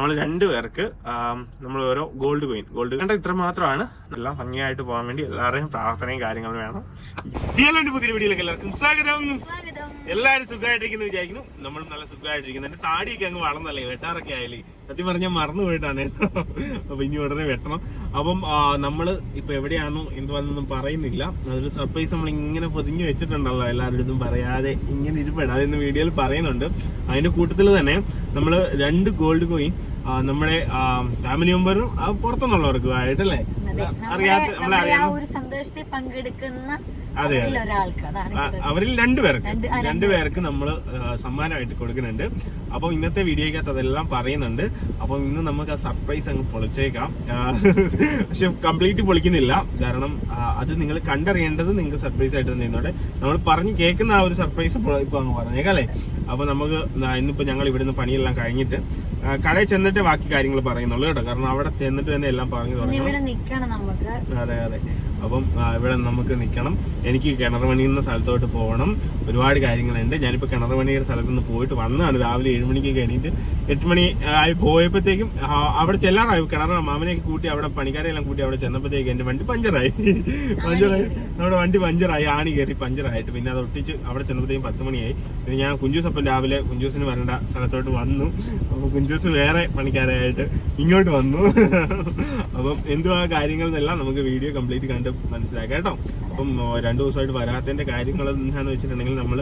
നമ്മൾ രണ്ടു പേർക്ക് നമ്മൾ ഓരോ ഗോൾഡ് കോയിൻ ഗോൾഡ് കണ്ട ഇത്ര മാത്രമാണ്. എല്ലാം ഭംഗിയായിട്ട് പോകാൻ വേണ്ടി എല്ലാവരുടെയും പ്രാർത്ഥനയും കാര്യങ്ങളും വേണം. ഇയാളുടെ പുതിയ വീഡിയോയിലേക്ക് എല്ലാവർക്കും സ്വാഗതം. എല്ലാവരും സുഖമായിട്ടിരിക്കുന്നു വിചാരിക്കുന്നു. നമ്മൾ നല്ല സുഖമായിട്ടിരിക്കുന്നു. എന്റെ താടിയൊക്കെ അങ്ങ് വളർന്നല്ലേ വെട്ടാറൊക്കെ ആയാലേ. സത്യം പറഞ്ഞാൽ മറന്നു പോയിട്ടാണ് കേട്ടോ. അപ്പൊ ഇനി ഉടനെ വെട്ടണം. അപ്പം നമ്മൾ നമ്മൾ ഇപ്പൊ എവിടെയാണോ എന്ത് വന്നൊന്നും പറയുന്നില്ല. അതൊരു സർപ്രൈസ് നമ്മൾ ഇങ്ങനെ പൊതിഞ്ഞു വെച്ചിട്ടുണ്ടല്ലോ. എല്ലാവരുടെ അടുത്തും പറയാതെ ഇങ്ങനെ അതെന്ന് വീഡിയോയിൽ പറയുന്നുണ്ട്. അതിന്റെ കൂട്ടത്തിൽ തന്നെ നമ്മൾ രണ്ട് ഗോൾഡ് കോയിൻ നമ്മുടെ ഫാമിലി മെമ്പറും പുറത്തുനിന്നുള്ളവർക്കും ആയിട്ടല്ലേ അറിയാത്ത നമ്മളെ അറിയാം അതെ, അവരിൽ രണ്ടുപേർക്ക് രണ്ടുപേർക്ക് നമ്മൾ സമ്മാനമായിട്ട് കൊടുക്കുന്നുണ്ട്. അപ്പോൾ ഇന്നത്തെ വീഡിയോക്കകത്ത് അതെല്ലാം പറയുന്നുണ്ട്. അപ്പോൾ ഇന്ന് നമുക്ക് ആ സർപ്രൈസ് അങ്ങ് പൊളിച്ചേക്കാം. പക്ഷെ കംപ്ലീറ്റ് പൊളിക്കുന്നില്ല. കാരണം അത് നിങ്ങൾ കണ്ടറിയേണ്ടത് നിങ്ങൾക്ക് സർപ്രൈസ് ആയിട്ട് തന്നെ ഇന്നോടെ നമ്മൾ പറഞ്ഞ് കേൾക്കുന്ന ആ ഒരു സർപ്രൈസ് ഇപ്പൊ അങ്ങ് പറഞ്ഞേക്കാം അല്ലേ? അപ്പൊ നമുക്ക് ഇന്നിപ്പോ ഞങ്ങൾ ഇവിടുന്ന് പണിയെല്ലാം കഴിഞ്ഞിട്ട് കടയിൽ ചെന്നിട്ട് ബാക്കി കാര്യങ്ങൾ പറയുന്നുള്ളൂ കേട്ടോ. കാരണം അവിടെ ചെന്നിട്ട് തന്നെ എല്ലാം പറഞ്ഞു തുടങ്ങി അതെ അതെ. അപ്പം ഇവിടെ നമുക്ക് നിൽക്കണം. എനിക്ക് കിണർ പണിയുന്ന സ്ഥലത്തോട്ട് പോകണം. ഒരുപാട് കാര്യങ്ങളുണ്ട്. ഞാനിപ്പോൾ കിണർ പണിയുടെ സ്ഥലത്ത് നിന്ന് പോയിട്ട് വന്നതാണ്. രാവിലെ ഏഴ് മണിക്ക് എണീറ്റ് എട്ട് മണി ആയി പോയപ്പോഴത്തേക്കും അവിടെ ചെല്ലാറായി. കിണർ മാമനെയൊക്കെ കൂട്ടി അവിടെ പണിക്കാരെല്ലാം കൂട്ടി അവിടെ ചെന്നപ്പോഴത്തേക്ക് എന്റെ വണ്ടി പഞ്ചറായി. പഞ്ചറായി. നമ്മുടെ വണ്ടി പഞ്ചറായി. ആണി കയറി പഞ്ചറായിട്ട്. പിന്നെ അത് ഒട്ടിച്ച് അവിടെ ചെന്നപ്പോഴത്തേക്കും പത്ത് മണിയായി. പിന്നെ ഞാൻ കുഞ്ചൂസ് അപ്പം രാവിലെ കുഞ്ചൂസിന് വരേണ്ട സ്ഥലത്തോട്ട് വന്നു. അപ്പോൾ കുഞ്ചൂസ് വേറെ പണിക്കാരായിട്ട് ഇങ്ങോട്ട് വന്നു. അപ്പം എന്തുവാ കാര്യങ്ങളെന്നെല്ലാം നമുക്ക് വീഡിയോ കംപ്ലീറ്റ് കണ്ട് മനസ്സിലാക്കാം കേട്ടോ. അപ്പം രണ്ടു ദിവസമായിട്ട് വരാത്തതിന്റെ കാര്യങ്ങൾ എന്താണെന്ന് വെച്ചിട്ടുണ്ടെങ്കിൽ നമ്മൾ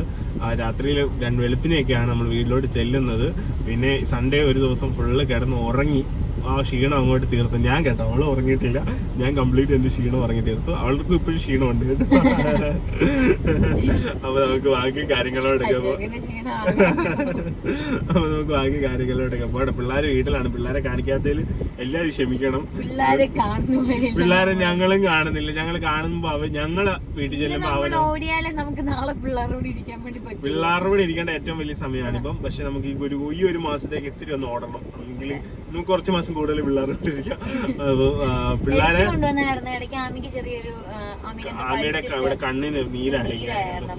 രാത്രിയിൽ രണ്ട് വെളുപ്പിനെയൊക്കെയാണ് നമ്മൾ വീട്ടിലോട്ട് ചെല്ലുന്നത്. പിന്നെ സൺഡേ ഒരു ദിവസം ഫുള്ള് കിടന്ന് ഉറങ്ങി ആ ക്ഷീണം അങ്ങോട്ട് തീർത്തു. ഞാൻ കേട്ടോ അവൾ ഉറങ്ങിയിട്ടില്ല. ഞാൻ കംപ്ലീറ്റ് എന്റെ ക്ഷീണം ഉറങ്ങി തീർത്തു. അവൾക്കും ഇപ്പോഴും ക്ഷീണമുണ്ട് കേട്ടോ. അപ്പൊ നമുക്ക് ബാക്കി കാര്യങ്ങളോടൊക്കെ അപ്പൊ നമുക്ക് ബാക്കി കാര്യങ്ങളോടൊക്കെ പോട്ടെ പിള്ളേർ വീട്ടിലാണ്. പിള്ളേരെ കാണിക്കാത്തതിൽ എല്ലാവരും ക്ഷമിക്കണം. പിള്ളേരെ പിള്ളേരെ ഞങ്ങളും കാണുന്നില്ല. ഞങ്ങൾ കാണുമ്പോ അവ ഞങ്ങൾ വീട്ടിൽ ചെല്ലുമ്പോ അവൻ പിള്ളേരോട് കൂടെ ഇരിക്കേണ്ട ഏറ്റവും വലിയ സമയമാണ് ഇപ്പം. പക്ഷെ നമുക്ക് ഈ ഒരു ഈ ഒരു മാസത്തേക്ക് ഇത്തിരി ഒന്ന് ഓടണം. എങ്കിൽ നമുക്ക് കുറച്ച് മാസം കൂടുതൽ പിള്ളേരുടെ കൂടെ ഇരിക്കാം അപ്പൊ ആ, പിള്ളേരെ ഇവിടെ കണ്ണിന് നീരായി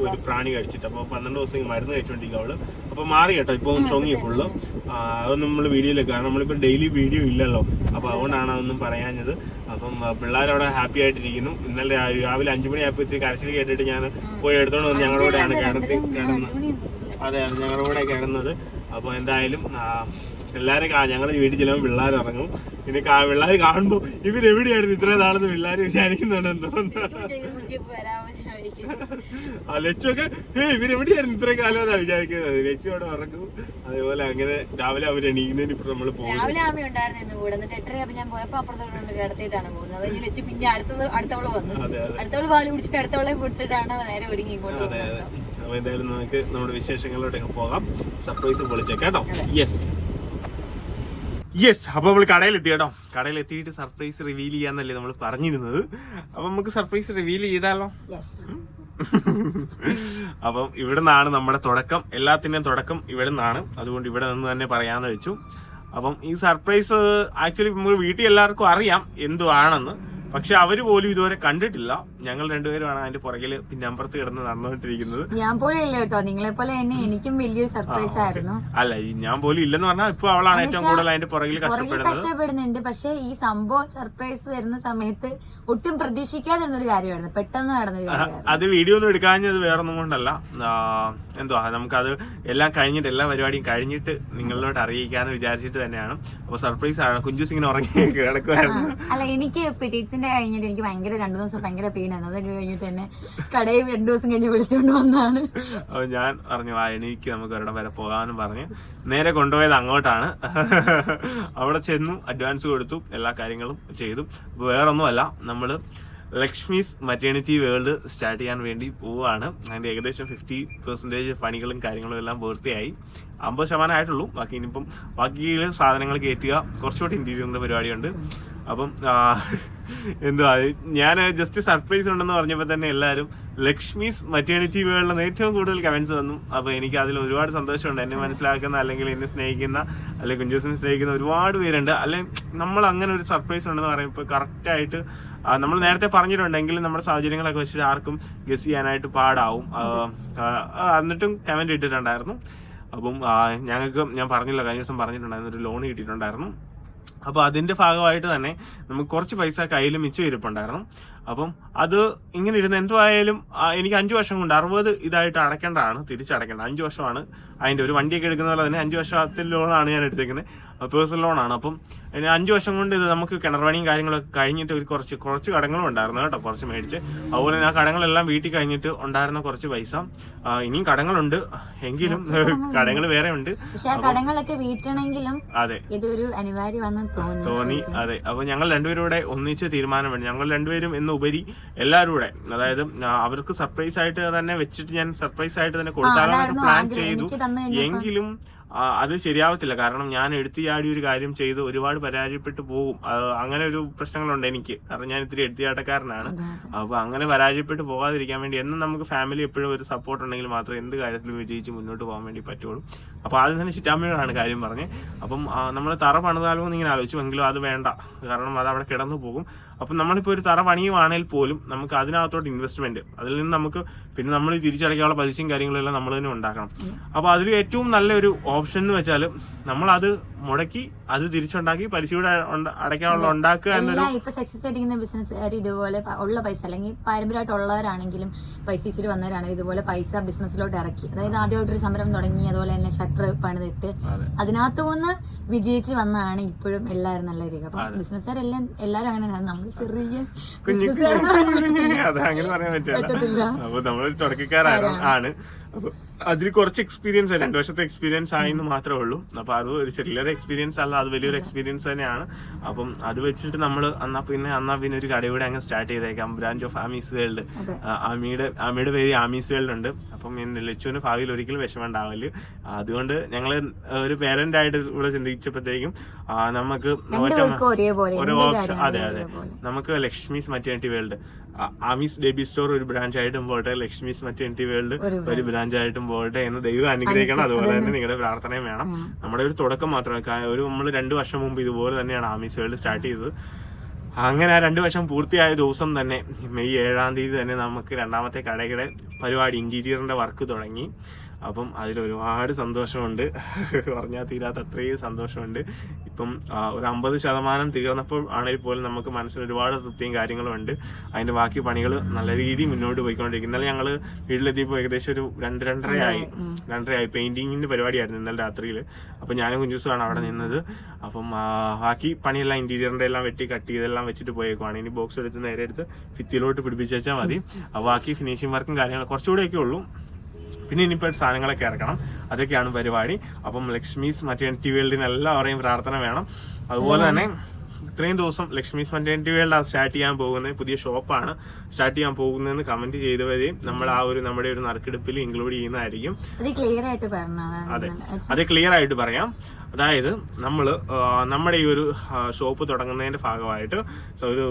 ഒരു പ്രാണി കഴിച്ചിട്ട് അപ്പൊ പന്ത്രണ്ട് ദിവസം മരുന്ന് കഴിച്ചോണ്ടിരിക്കും അവൾ. അപ്പൊ മാറി കേട്ടോ. ഇപ്പൊ ചൊങ്ങി ഫുള്ള് അത് നമ്മൾ വീഡിയോയിൽ കാരണം നമ്മളിപ്പോ ഡെയിലി വീഡിയോ ഇല്ലല്ലോ. അപ്പൊ അതുകൊണ്ടാണ് അതൊന്നും പറയാഞ്ഞത്. അപ്പം പിള്ളേരവിടെ ഹാപ്പി ആയിട്ടിരിക്കുന്നു. ഇന്നലെ രാവിലെ അഞ്ചു മണി ആയപ്പോഴത്തേക്ക് കരച്ചിൽ കേട്ടിട്ട് ഞാൻ പോയി എടുത്തോണ്ട് വന്ന് ഞങ്ങളുടെ കൂടെയാണ് കിടത്തി കിടന്ന് അതെ അതെ ഞങ്ങളുടെ കൂടെ കിടന്നത്. അപ്പോൾ എന്തായാലും പിള്ളേരെ ഞങ്ങളെ വീട്ടിൽ ചെല്ലുമ്പോൾ പിള്ളേർ ഇറങ്ങും. പിന്നെ പിള്ളേർ കാണുമ്പോൾ ഇവരെവിടെയായിരുന്നു ഇത്രയും നാളെന്ന് പിള്ളേർ വിചാരിക്കുന്നുണ്ടെന്ന് തോന്നുന്നു. ആ ലച്ചൊക്കെ ഏ ഇവരെവിടെയായിരുന്നു ഇത്രയും കാലം എന്നാ വിചാരിക്കുന്നത്? ലച്ചു അവിടെ ഇറങ്ങും അതേപോലെ അങ്ങനെ രാവിലെ അവർ എണീക്കുന്നതിന് ഇപ്പൊ നമ്മൾ പോകും. രാവിലെ ആമ ഉണ്ടായിരുന്നു ഇന്ന് കൂടെ. എന്നിട്ട് എട്ടരയാകുമ്പോൾ ഞാൻ പോയപ്പോ അപ്പുറത്തോട്ട് കിടത്തിയിട്ടാണ് പോകുന്നത്. ലച്ചു പിന്നെ അടുത്തത് അടുത്തവൾ വന്നു. അടുത്തവൾ പാൽ കുടിച്ചിട്ട് അടുത്തവളെ വിട്ടിട്ടാണ് നേരെ ഒരുങ്ങി ഇങ്ങോട്ട് അതെ അതെ. അപ്പൊ എന്തായാലും നമുക്ക് നമ്മുടെ വിശേഷങ്ങളിലോട്ടൊക്കെ പോകാം. സർപ്രൈസ് വിളിച്ചേക്കാട്ടോ കേട്ടോ. യെസ് യെസ് അപ്പൊ നമ്മൾ കടയിലെത്തി കേട്ടോ. കടയിലെത്തിയിട്ട് സർപ്രൈസ് റിവീൽ ചെയ്യാന്നല്ലേ നമ്മൾ പറഞ്ഞിരുന്നത്. അപ്പൊ നമുക്ക് സർപ്രൈസ് റിവീൽ ചെയ്താലോ? അപ്പം ഇവിടെ നിന്നാണ് നമ്മുടെ തുടക്കം. എല്ലാത്തിന്റെയും തുടക്കം ഇവിടെ നിന്നാണ് അതുകൊണ്ട് ഇവിടെ നിന്ന് തന്നെ പറയാന്ന് വെച്ചു. അപ്പം ഈ സർപ്രൈസ് ആക്ച്വലി നമ്മൾ വീട്ടിൽ എല്ലാവർക്കും അറിയാം എന്തുവാണെന്ന്. പക്ഷെ അവർ പോലും ഇതുവരെ കണ്ടിട്ടില്ല. ഞങ്ങൾ രണ്ടുപേരുമാണ് അതിന്റെ പുറകിൽ പിന്നെ അമ്പുറത്ത് കിടന്ന് നടന്നുകൊണ്ടിരിക്കുന്നത്. ഞാൻ പോലും ഇല്ല കേട്ടോ. നിങ്ങളെ പോലെ തന്നെ എനിക്കും വലിയൊരു സർപ്രൈസ് ആയിരുന്നു. അല്ല ഞാൻ പോലും ഇല്ലെന്ന് പറഞ്ഞാൽ ഇപ്പൊ അവളാണ് ഏറ്റവും കൂടുതൽ അതിന്റെ പുറകിൽ കഷ്ടപ്പെടുന്നുണ്ട്. പക്ഷെ ഈ സംഭവം സർപ്രൈസ് തരുന്ന സമയത്ത് ഒട്ടും പ്രതീക്ഷിക്കാതിരുന്ന ഒരു കാര്യമായിരുന്നു. പെട്ടെന്ന് കാര്യമായിരുന്നു. അത് വീഡിയോ ഒന്നും എടുക്കാഞ്ഞത് വേറൊന്നും കൊണ്ടല്ല. എന്തുവാ നമുക്കത് എല്ലാം കഴിഞ്ഞിട്ട് എല്ലാ പരിപാടിയും കഴിഞ്ഞിട്ട് നിങ്ങളിലോട്ട് അറിയിക്കാന്ന് വിചാരിച്ചിട്ട് തന്നെയാണ്. അപ്പൊ സർപ്രൈസ് ആണ്. കുഞ്ചു ഇങ്ങനെ ഉറങ്ങി കിടക്കുവായിരുന്നു. അല്ല എനിക്ക് പിറ്റീറ്റ്സിന്റെ കഴിഞ്ഞിട്ട് എനിക്ക് ഭയങ്കര രണ്ടു ദിവസം ഭയങ്കര ആണ്. അതൊക്കെ കഴിഞ്ഞിട്ട് തന്നെ കടയിൽ രണ്ടു ദിവസം കഴിഞ്ഞ് വിളിച്ചോണ്ട് വന്നാണ്. ഞാൻ പറഞ്ഞു വാ എനിക്ക് നമുക്ക് ഒരിടം വരെ പോകാമെന്ന് പറഞ്ഞു. നേരെ കൊണ്ടുപോയത് അങ്ങോട്ടാണ്. അവിടെ ചെന്നു അഡ്വാൻസ് കൊടുത്തു എല്ലാ കാര്യങ്ങളും ചെയ്തു. വേറൊന്നുമല്ല നമ്മൾ ലക്ഷ്മീസ് മറ്റേണിറ്റി വേൾഡ് സ്റ്റാർട്ട് ചെയ്യാൻ വേണ്ടി പോവുകയാണ്. അതിന്റെ ഏകദേശം ഫിഫ്റ്റി പെർസെന്റേജ് പണികളും കാര്യങ്ങളും എല്ലാം പൂർത്തിയായി. അമ്പത് ശതമാനം ആയിട്ടുള്ളൂ ബാക്കി ഇനിയിപ്പം ബാക്കിയിൽ സാധനങ്ങൾ കയറ്റുക കുറച്ചുകൂടി ഇന്റീരിയറിന്റെ പരിപാടിയുണ്ട്. അപ്പം എന്തുവാ ഞാൻ ജസ്റ്റ് സർപ്രൈസ് ഉണ്ടെന്ന് പറഞ്ഞപ്പോൾ തന്നെ എല്ലാവരും ലക്ഷ്മീസ് മറ്റേണിറ്റി വേൾഡിൽ ഏറ്റവും കൂടുതൽ കമൻസ് വന്നു അപ്പോൾ എനിക്ക് അതിൽ ഒരുപാട് സന്തോഷമുണ്ട്. എന്നെ മനസ്സിലാക്കുന്ന അല്ലെങ്കിൽ എന്നെ സ്നേഹിക്കുന്ന അല്ലെങ്കിൽ കുഞ്ചൂസിനെ സ്നേഹിക്കുന്ന ഒരുപാട് പേരുണ്ട്. അല്ലെങ്കിൽ നമ്മൾ അങ്ങനെ ഒരു സർപ്രൈസ് ഉണ്ടെന്ന് പറയുമ്പോൾ കറക്റ്റായിട്ട് നമ്മൾ നേരത്തെ പറഞ്ഞിട്ടുണ്ടെങ്കിലും നമ്മുടെ സാഹചര്യങ്ങളൊക്കെ വെച്ചിട്ട് ആർക്കും ഗസ് ചെയ്യാനായിട്ട് പാടാവും. എന്നിട്ടും കമന്റ് ഇട്ടിട്ടുണ്ടായിരുന്നു. അപ്പം ഞങ്ങൾക്ക് ഞാൻ പറഞ്ഞില്ല കഴിഞ്ഞ ദിവസം പറഞ്ഞിട്ടുണ്ടായിരുന്നു ഒരു ലോൺ കിട്ടിയിട്ടുണ്ടായിരുന്നു. അപ്പോൾ അതിന്റെ ഭാഗമായിട്ട് തന്നെ നമുക്ക് കുറച്ച് പൈസ കയ്യിൽ മിച്ചം ഇരിപ്പുണ്ടായിരുന്നു. അപ്പം അത് ഇങ്ങനെ ഇരുന്ന് എന്തുമായാലും ആ, എനിക്ക് അഞ്ചു വർഷം കൊണ്ട് അറുപത് ഇതായിട്ട് അടയ്ക്കേണ്ടതാണ് തിരിച്ചടയ്ക്കേണ്ടത് അഞ്ചു വർഷമാണ് അതിന്റെ ഒരു വണ്ടിയൊക്കെ എടുക്കുന്ന പോലെ തന്നെ അഞ്ചു വർഷത്തിൽ ലോണാണ് ഞാൻ എടുത്തേക്കുന്നത്. പേഴ്സണൽ ലോണാണ്. അപ്പം അഞ്ച് വർഷം കൊണ്ട് ഇത് നമുക്ക് കിണർവണിയും കാര്യങ്ങളൊക്കെ കഴിഞ്ഞിട്ട് ഒരു കുറച്ച് കുറച്ച് കടങ്ങളും ഉണ്ടായിരുന്നു കേട്ടോ കുറച്ച് മേടിച്ച്. അതുപോലെ തന്നെ ആ കടങ്ങളെല്ലാം വീട്ടിൽ കഴിഞ്ഞിട്ട് ഉണ്ടായിരുന്ന കുറച്ച് പൈസ ഇനിയും കടങ്ങളുണ്ട്. എങ്കിലും കടങ്ങൾ വേറെ ഉണ്ട്. ആ കടങ്ങളൊക്കെ വീട്ടണമെങ്കിലും അതെ. ഇതൊരു അനിവാര്യമാണെന്ന് തോന്നി അതെ. അപ്പൊ ഞങ്ങൾ രണ്ടുപേരും കൂടെ ഒന്നിച്ച് തീരുമാനമാണ് ഞങ്ങൾ രണ്ടുപേരും എന്ന് ഉപരി എല്ലാവരും കൂടെ. അതായത് അവർക്ക് സർപ്രൈസ് ആയിട്ട് തന്നെ വെച്ചിട്ട് ഞാൻ സർപ്രൈസ് ആയിട്ട് തന്നെ കൊടുത്താലോ പ്ലാൻ ചെയ്തു. എങ്കിലും അത് ശരിയാവത്തില്ല. കാരണം ഞാൻ എടുത്തിയാടി ഒരു കാര്യം ചെയ്ത് ഒരുപാട് പരാജയപ്പെട്ടു പോകും. അങ്ങനെ ഒരു പ്രശ്നങ്ങളുണ്ട് എനിക്ക്. കാരണം ഞാൻ ഇത്തിരി എടുത്തിയാട്ടക്കാരനാണ്. അപ്പൊ അങ്ങനെ പരാജയപ്പെട്ട് പോകാതിരിക്കാൻ വേണ്ടി എന്നും നമുക്ക് ഫാമിലി എപ്പോഴും ഒരു സപ്പോർട്ട് ഉണ്ടെങ്കിൽ മാത്രമേ എന്ത് കാര്യത്തിലും വിജയിച്ച് മുന്നോട്ട് പോകാൻ വേണ്ടി പറ്റുള്ളൂ അപ്പൊ ആദ്യം തന്നെ ചിറ്റാമ്മയോടാണ് കാര്യം പറഞ്ഞത് അപ്പം നമ്മൾ തറ പണിതാലോ എന്ന് ഇങ്ങനെ ആലോചിച്ചു. എങ്കിലും അത് വേണ്ട. കാരണം അത് അവിടെ കിടന്നു പോകും. അപ്പം നമ്മളിപ്പോൾ ഒരു തറ പണിയുവാണെങ്കിൽ പോലും നമുക്ക് അതിനകത്തോട്ട് ഇൻവെസ്റ്റ്മെന്റ് അതിൽ നിന്ന് നമുക്ക് പിന്നെ നമ്മൾ തിരിച്ചടയ്ക്കാനുള്ള പലിശയും കാര്യങ്ങളും എല്ലാം നമ്മൾ തന്നെ ഉണ്ടാക്കണം. അപ്പോൾ അതിൽ ഏറ്റവും നല്ലൊരു ഓപ്ഷൻ എന്ന് വെച്ചാൽ നമ്മളത് മുടക്കി അത് തിരിച്ചുണ്ടാക്കി പലിശയുടെ കൂടെ അടയ്ക്കാനുള്ള ഉണ്ടാക്കുക എന്നൊരു ഇപ്പൊ സക്സസ് ആയിരിക്കുന്ന ബിസിനസ് ഇതുപോലെ ഉള്ള പൈസ അല്ലെങ്കിൽ പാരമ്പര്യമായിട്ടുള്ളവരാണെങ്കിലും പൈസ ഇച്ചിരി വന്നവരാണെങ്കിൽ ഇതുപോലെ പൈസ ബിസിനസ്സിലോട്ട് ഇറക്കി. അതായത് ആദ്യമായിട്ടൊരു സംരംഭം തുടങ്ങി അതുപോലെ തന്നെ ഷട്ടർ പണിതിട്ട് അതെ. അതിനകത്തു നിന്ന് വിജയിച്ച് വന്നതാണ് ഇപ്പോഴും എല്ലാവരും നല്ല രീതിയിൽ. അപ്പൊ ബിസിനസ്സുകാരെല്ലാം എല്ലാരും അങ്ങനെ നമ്മൾ ചെറിയ അങ്ങനെ പറയാൻ പറ്റില്ല. അപ്പൊ തുടക്കക്കാരാണ് ആണ്. അതിൽ കുറച്ച് എക്സ്പീരിയൻസ് രണ്ടു വർഷത്തെ എക്സ്പീരിയൻസ് ആയെന്ന് മാത്രമേ ഉള്ളൂ. അപ്പൊ അത് ഒരു ചെറിയൊരു എക്സ്പീരിയൻസ് അല്ല അത് വലിയൊരു എക്സ്പീരിയൻസ് തന്നെയാണ്. അപ്പം അത് വെച്ചിട്ട് നമ്മൾ എന്നാ പിന്നെ എന്നാ പിന്നെ ഒരു കടയുടെ അങ്ങ് സ്റ്റാർട്ട് ചെയ്തേക്കാം. ബ്രാഞ്ച് ഓഫ് ആമീസ് വേൾഡ് ആമിയുടെ ആമിയുടെ പേര് ആമീസ് വേൾഡ് ഉണ്ട്. അപ്പം ലച്ചുവിന് ഭാവിയിൽ ഒരിക്കലും വിഷമമുണ്ടാവില്ല. അതുകൊണ്ട് ഞങ്ങൾ ഒരു പേരന്റ് ആയിട്ട് ഇവിടെ ചിന്തിച്ചപ്പോഴത്തേക്കും നമുക്ക് ഒരു ഓപ്ഷൻ അതെ അതെ. നമുക്ക് Lakshmi's maternity world Aami's baby store ഒരു ബ്രാഞ്ച് ആയിട്ടും പോട്ടെ ലക്ഷ്മീസ് മറ്റേണിറ്റി വേൾഡ് ഒരു ഒരു ബ്രാഞ്ച് ആയിട്ടും പോട്ടെ എന്ന് ദൈവം അനുഗ്രഹിക്കണം. അതുപോലെ തന്നെ നിങ്ങളുടെ പ്രാർത്ഥനയും വേണം. നമ്മുടെ ഒരു തുടക്കം മാത്രമേ ഒരു നമ്മൾ രണ്ടു വർഷം മുമ്പ് ഇതുപോലെ തന്നെയാണ് ആമീസ് വേൾഡ് സ്റ്റാർട്ട് ചെയ്തത്. അങ്ങനെ ആ രണ്ട് വർഷം പൂർത്തിയായ ദിവസം തന്നെ മെയ് ഏഴാം തീയതി തന്നെ നമുക്ക് രണ്ടാമത്തെ കടയുടെ പരിപാടി ഇന്റീരിയറിന്റെ വർക്ക് തുടങ്ങി. അപ്പം അതിൽ ഒരുപാട് സന്തോഷമുണ്ട്. പറഞ്ഞാൽ തീരാത്ത അത്രയും സന്തോഷമുണ്ട്. ഇപ്പം ഒരു അമ്പത് ശതമാനം തീർന്നപ്പോൾ ആണെങ്കിൽ പോലും നമുക്ക് മനസ്സിൽ ഒരുപാട് തൃപ്തിയും കാര്യങ്ങളും ഉണ്ട്. അതിന്റെ ബാക്കി പണികൾ നല്ല രീതിയിൽ മുന്നോട്ട് പോയിക്കൊണ്ടിരിക്കും ഇന്നലെ ഞങ്ങൾ വീട്ടിലെത്തിയപ്പോൾ ഏകദേശം ഒരു രണ്ട് രണ്ടരയായി. രണ്ടരയായി. പെയിന്റിങ്ങിന്റെ പരിപാടിയായിരുന്നു ഇന്നലെ രാത്രിയിൽ അപ്പം ഞാനും കുഞ്ചുസുമാണ് അവിടെ നിന്നത്. അപ്പം ബാക്കി പണിയെല്ലാം ഇന്റീരിയറിന്റെ എല്ലാം വെട്ടി കട്ട് ചെയ്തെല്ലാം വെച്ചിട്ട് പോയേക്കുവാണ്. ഇനി ബോക്സ് എടുത്ത് നേരെ എടുത്ത് ഭിത്തിയിലോട്ട് പിടിപ്പിച്ച് വെച്ചാൽ മതി. അപ്പോൾ ബാക്കി ഫിനിഷിംഗ് വർക്കും കാര്യങ്ങളും കുറച്ചുകൂടെയൊക്കെ ഉള്ളൂ. പിന്നെ ഇനിയിപ്പോൾ സാധനങ്ങളൊക്കെ ഇറക്കണം. അതൊക്കെയാണ് പരിപാടി. അപ്പം ലക്ഷ്മീസ് മറ്റേണിറ്റി വേൾഡിന് എല്ലാവരെയും പ്രാർത്ഥന വേണം. അതുപോലെ തന്നെ ഇത്രയും ദിവസം ലക്ഷ്മീസ് മറ്റേണിറ്റി വേൾഡ് സ്റ്റാർട്ട് ചെയ്യാൻ പോകുന്നത് പുതിയ ഷോപ്പാണ് സ്റ്റാർട്ട് ചെയ്യാൻ പോകുന്നതെന്ന് കമന്റ് ചെയ്തവരെയും നമ്മൾ ആ ഒരു നമ്മുടെ ഒരു നറുക്കെടുപ്പിൽ ഇൻക്ലൂഡ് ചെയ്യുന്നതായിരിക്കും. അതെ അത്. ക്ലിയർ ആയിട്ട് പറയാം. അതായത് നമ്മൾ നമ്മുടെ ഈ ഒരു ഷോപ്പ് തുടങ്ങുന്നതിന്റെ ഭാഗമായിട്ട് സ- ഒരു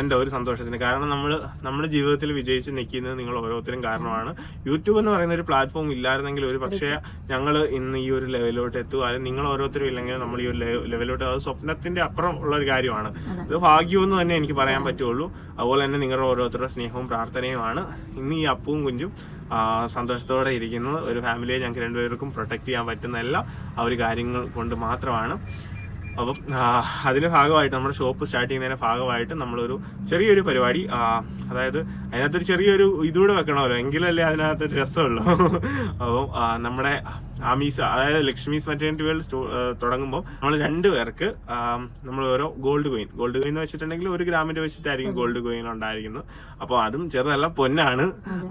എന്റെ ഒരു സന്തോഷത്തിന് കാരണം നമ്മൾ നമ്മുടെ ജീവിതത്തിൽ വിജയിച്ച് നിൽക്കുന്നത് നിങ്ങൾ ഓരോരുത്തരും കാരണമാണ്. യൂട്യൂബ് എന്ന് പറയുന്ന ഒരു പ്ലാറ്റ്ഫോം ഇല്ലായിരുന്നെങ്കിൽ ഒരു പക്ഷേ ഞങ്ങൾ ഇന്ന് ഈ ഒരു ലെവലിലോട്ട് എത്തുവാനും നിങ്ങൾ ഓരോരുത്തരും ഇല്ലെങ്കിൽ നമ്മൾ ഈ ഒരു ലെവലിലോട്ട് അത് സ്വപ്നത്തിന്റെ അപ്പുറം ഉള്ള ഒരു കാര്യമാണ്. അതെ. ഭാഗ്യമെന്ന് തന്നെ എനിക്ക് പറയാൻ പറ്റുള്ളൂ. അതുപോലെ തന്നെ നിങ്ങളുടെ ഓരോരുത്തരുടെ സ്നേഹവും പ്രാർത്ഥനയുമാണ്. ഇന്ന് ഈ അപ്പവും കുഞ്ചും ആ, സന്തോഷത്തോടെ ഇരിക്കുന്നത് ഒരു ഫാമിലിയെ ഞങ്ങൾക്ക് രണ്ടുപേർക്കും പ്രൊട്ടക്ട് ചെയ്യാൻ പറ്റുന്ന എല്ലാ ആ ഒരു കാര്യങ്ങൾ കൊണ്ട് മാത്രമാണ്. അപ്പം അതിന്റെ ഭാഗമായിട്ട് നമ്മുടെ ഷോപ്പ് സ്റ്റാർട്ട് ചെയ്യുന്നതിന്റെ ഭാഗമായിട്ട് നമ്മളൊരു ചെറിയൊരു പരിപാടി അതായത് അതിനകത്തൊരു ചെറിയൊരു ഇതുകൂടെ വെക്കണമല്ലോ. എങ്കിലല്ലേ അതിനകത്തൊരു രസമുള്ളൂ. അപ്പം നമ്മുടെ ആമീസ് അതായത് ലക്ഷ്മി മെറ്റേണിറ്റി വേൾഡ് തുടങ്ങുമ്പോൾ നമ്മൾ രണ്ട് പേർക്ക് നമ്മൾ ഓരോ ഗോൾഡ് കോയിൻ ഗോൾഡ് കോയിൻ എന്ന് വെച്ചിട്ടുണ്ടെങ്കിൽ ഒരു ഗ്രാമിന്റെ വെച്ചിട്ടായിരിക്കും ഗോൾഡ് കോയിൻ ഉണ്ടായിരിക്കുന്നത്. അപ്പോൾ അതും ചെറുതല്ല പൊന്നാണ്.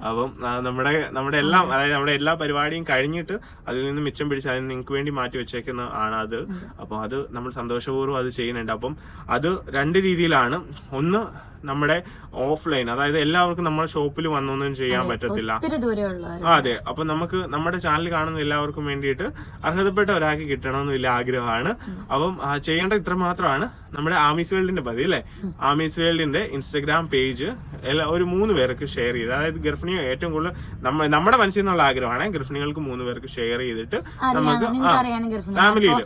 അപ്പം നമ്മുടെ നമ്മുടെ എല്ലാം അതായത് നമ്മുടെ എല്ലാ പരിപാടിയും കഴിഞ്ഞിട്ട് അതിൽ നിന്ന് മിച്ചം പിടിച്ച് അതിന് നിങ്ങൾക്ക് വേണ്ടി മാറ്റി വെച്ചേക്കുന്ന ആണ് അത്. അപ്പൊ അത് നമ്മൾ സന്തോഷപൂർവം അത് ചെയ്യുന്നുണ്ട്. അപ്പം അത് രണ്ട് രീതിയിലാണ്. ഒന്ന് നമ്മുടെ ഓഫ്ലൈൻ അതായത് എല്ലാവർക്കും നമ്മുടെ ഷോപ്പിൽ വന്നൊന്നും ചെയ്യാൻ പറ്റത്തില്ല. അതെ അപ്പൊ നമുക്ക് നമ്മുടെ ചാനൽ കാണുന്ന എല്ലാവർക്കും വേണ്ടിയിട്ട് അർഹതപ്പെട്ട ഒരാൾക്ക് കിട്ടണമെന്ന് വലിയ ആഗ്രഹമാണ് അപ്പം ചെയ്യേണ്ട ഇത്ര മാത്രമാണ് നമ്മുടെ ആമീസ് വേൾഡിന്റെ പതി അല്ലേ? ആമീസ് വേൾഡിന്റെ ഇൻസ്റ്റഗ്രാം പേജ് എല്ലാ ഒരു മൂന്ന് പേർക്ക് ഷെയർ ചെയ്ത് അതായത് ഗർഭിണി ഏറ്റവും കൂടുതൽ നമ്മ നമ്മുടെ മനസ്സിൽ നിന്നുള്ള ആഗ്രഹമാണ് ഗർഭിണികൾക്ക് മൂന്ന് പേർക്ക് ഷെയർ ചെയ്തിട്ട് നമുക്ക് ഫാമിലിയിൽ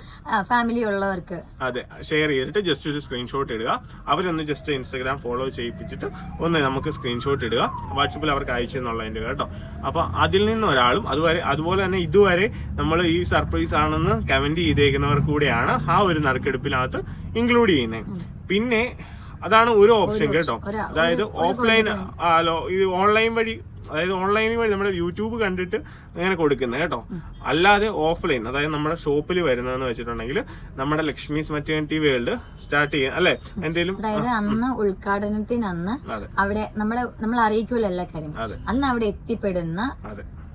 ഫാമിലി ഉള്ളവർക്ക്. അതെ ഷെയർ ചെയ്തിട്ട് ജസ്റ്റ് ഒരു സ്ക്രീൻഷോട്ട് ഇടുക. അവരൊന്ന് ജസ്റ്റ് ഇൻസ്റ്റഗ്രാം ഫോളോ ചെയ്യിപ്പിച്ചിട്ട് ഒന്ന് നമുക്ക് സ്ക്രീൻഷോട്ട് ഇടുക. വാട്സപ്പിൽ അവർക്ക് അയച്ചു എന്നുള്ളതിന്റെ കേട്ടോ. അപ്പൊ അതിൽ നിന്ന് ഒരാളും അതുവരെ അതുപോലെ തന്നെ ഇതുവരെ നമ്മൾ ഈ സർപ്രൈസ് ആണെന്ന് കമന്റ് ചെയ്തേക്കുന്നവർ കൂടെയാണ് ആ ഒരു നറുക്കെടുപ്പിനകത്ത് ഇൻക്ലൂഡ് ചെയ്യുന്നത് പിന്നെ അതാണ് ഒരു ഓപ്ഷൻ കേട്ടോ. അതായത് ഓഫ്ലൈൻ ആലോ ഇത് ഓൺലൈൻ വഴി അതായത് ഓൺലൈൻ വഴി നമ്മുടെ യൂട്യൂബ് കണ്ടിട്ട് അങ്ങനെ കൊടുക്കുന്നത് കേട്ടോ. അല്ലാതെ ഓഫ്ലൈൻ അതായത് നമ്മുടെ ഷോപ്പിൽ വരുന്നതെന്ന് വെച്ചിട്ടുണ്ടെങ്കിൽ നമ്മുടെ ലക്ഷ്മീസ് മറ്റേണിറ്റി വേൾഡ് സ്റ്റാർട്ട് ചെയ്യാൻ അല്ലെ? എന്തെങ്കിലും അതായത് അന്ന് ഉദ്ഘാടനത്തിന് അന്ന് അവിടെ നമ്മുടെ നമ്മൾ അറിയിക്കൂല എല്ലാ കാര്യം. അന്ന് അവിടെ എത്തിപ്പെടുന്ന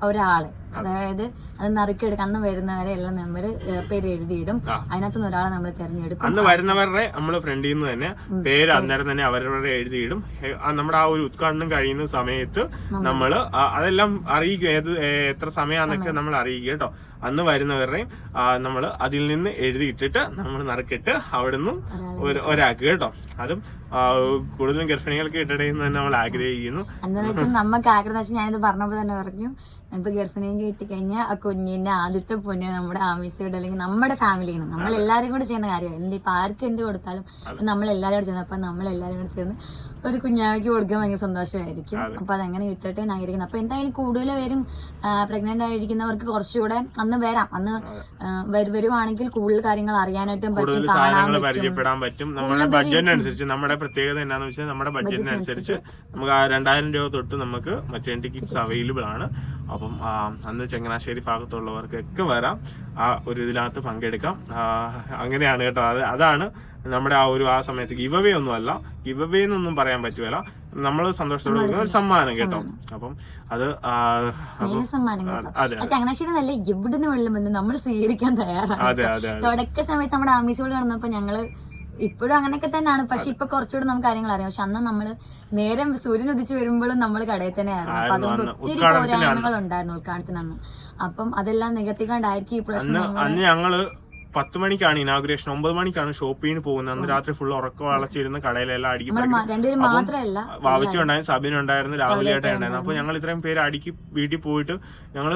ഒരാൾ. അതായത് അത് നറുക്കെടുക്ക അന്ന് വരുന്നവരെ എല്ലാം നമ്മൾ പേര് എഴുതിയിടും അതിനകത്ത് അതിനകത്തുനിന്ന് ഒരാളെ നമ്മൾ തിരഞ്ഞെടുക്കും. അന്ന് വരുന്നവരുടെ നമ്മൾ ഫ്രണ്ടിൽ നിന്ന് തന്നെ പേര് അന്നേരം തന്നെ അവരവരുടെ എഴുതിയിടും. നമ്മുടെ ആ ഒരു ഉദ്ഘാടനം കഴിയുന്ന സമയത്ത് നമ്മൾ അതെല്ലാം അറിയിക്കും. ഏത് എത്ര സമയമാണെന്നൊക്കെ നമ്മൾ അറിയിക്കും കേട്ടോ. അന്ന് വരുന്നവരുടെയും നമ്മൾ അതിൽ നിന്ന് എഴുതിയിട്ടിട്ട് നമ്മൾ നറുക്കിട്ട് അവിടുന്ന് ഒരാൾക്ക് കേട്ടോ. അതും കൂടുതലും ഗർഭിണികൾക്ക് ഇട്ടടേന്ന് തന്നെ നമ്മൾ ആഗ്രഹിക്കുന്നു. എന്താണെന്ന് വെച്ചാൽ നമുക്ക് ആഗ്രഹം വെച്ചാൽ ഞാനിത് പറഞ്ഞപ്പോ തന്നെ പറഞ്ഞു. ഇപ്പൊ ഗർഭിണിയും കിട്ടി കഴിഞ്ഞാൽ ആ കുഞ്ഞിന്റെ ആദ്യത്തെ പുണ്യം നമ്മുടെ ആമീസോട് അല്ലെങ്കിൽ നമ്മുടെ ഫാമിലിയാണ്. നമ്മൾ എല്ലാവരും കൂടെ ചെയ്യുന്ന കാര്യമാണ്. എന്ത് ഇപ്പൊ ആർക്ക് എന്ത് കൊടുത്താലും നമ്മൾ എല്ലാവരും കൂടെ ചെയ്യുന്നത് അപ്പൊ നമ്മൾ എല്ലാവരും കൂടെ ചേർന്ന് ഒരു കുഞ്ഞാവയ്ക്ക് കൊടുക്കാൻ ഭയങ്കര സന്തോഷമായിരിക്കും. അപ്പൊ അതങ്ങനെ കിട്ടട്ടെ എന്നായിരിക്കുന്നു അപ്പൊ എന്തായാലും കൂടുതൽ പേരും പ്രഗ്നന്റ് ആയിരിക്കുന്നവർക്ക് കുറച്ചുകൂടെ അന്ന് വരാം. അന്ന് വരുവാണെങ്കിൽ കൂടുതൽ കാര്യങ്ങൾ അറിയാനായിട്ടും പറ്റും കാണാൻ പരിചയപ്പെടാൻ പറ്റും. നമ്മുടെ ബഡ്ജറ്റിനനുസരിച്ച് നമ്മുടെ പ്രത്യേകത എന്താണെന്ന് വെച്ചാൽ നമ്മുടെ ബഡ്ജറ്റിനനുസരിച്ച് നമുക്ക് രണ്ടായിരം രൂപ തൊട്ട് നമുക്ക് മറ്റേ ടിക്കറ്റ്സ് അവൈലബിൾ ആണ്. അപ്പം അന്ന് ചങ്ങനാശ്ശേരി ഭാഗത്തുള്ളവർക്കൊക്കെ വരാം. ആ ഒരു ഇതിനകത്ത് പങ്കെടുക്കാം. അങ്ങനെയാണ് കേട്ടോ. അത് അതാണ് നമ്മുടെ ആ ഒരു ആ സമയത്ത് ഗിവ് അവേ ഒന്നും അല്ല. ഗിവ് അവേ എന്നൊന്നും പറയാൻ പറ്റുമല്ല നമ്മൾ സന്തോഷത്തോടെ കൊടുക്കുന്ന ഒരു സമ്മാനം കേട്ടോ. അപ്പം അത് ചങ്ങനാശ്ശേരി നല്ല ഇവിടുന്ന് വെള്ളം നമ്മൾ സ്വീകരിക്കാൻ തയ്യാറാണ് തുടക്ക സമയത്ത് നമ്മുടെ ആമീസോട് കാണുന്നപ്പോ ഞങ്ങൾ ഇപ്പോഴും അങ്ങനെയൊക്കെ തന്നെയാണ്. പക്ഷെ ഇപ്പൊ കുറച്ചുകൂടെ നമുക്ക് കാര്യങ്ങൾ അറിയാം. പക്ഷെ അന്ന് നമ്മൾ നേരം സൂര്യൻ ഉദിച്ചു വരുമ്പോഴും നമ്മൾ കടയിൽ തന്നെയാണ് അപ്പൊ അതുകൊണ്ട്. ഒത്തിരി പോരായ്മകൾ ഉണ്ടായിരുന്നു ഉദ്ഘാടനത്തിന് അന്ന്. അപ്പം അതെല്ലാം നികത്തിക്കാണ്ടായിരിക്കും ഈ പ്രശ്നം അന്ന് ഞങ്ങൾ പത്ത് മണിക്കാണ് ഇനാഗുറേഷൻ ഒമ്പത് മണിക്കാണ് ഷോപ്പിങ്ങിന് പോകുന്നത്. അന്ന് രാത്രി ഫുൾ ഉറക്കം വളച്ചിരുന്ന് കടയിലെല്ലാം അടുക്കി വാവിച്ചു ഉണ്ടായിരുന്നു സബിൻ ഉണ്ടായിരുന്നു രാഹുൽ ഉണ്ടായിരുന്നു. അപ്പൊ ഞങ്ങൾ ഇത്രയും പേര് അടുക്കി വീട്ടിൽ പോയിട്ട് ഞങ്ങൾ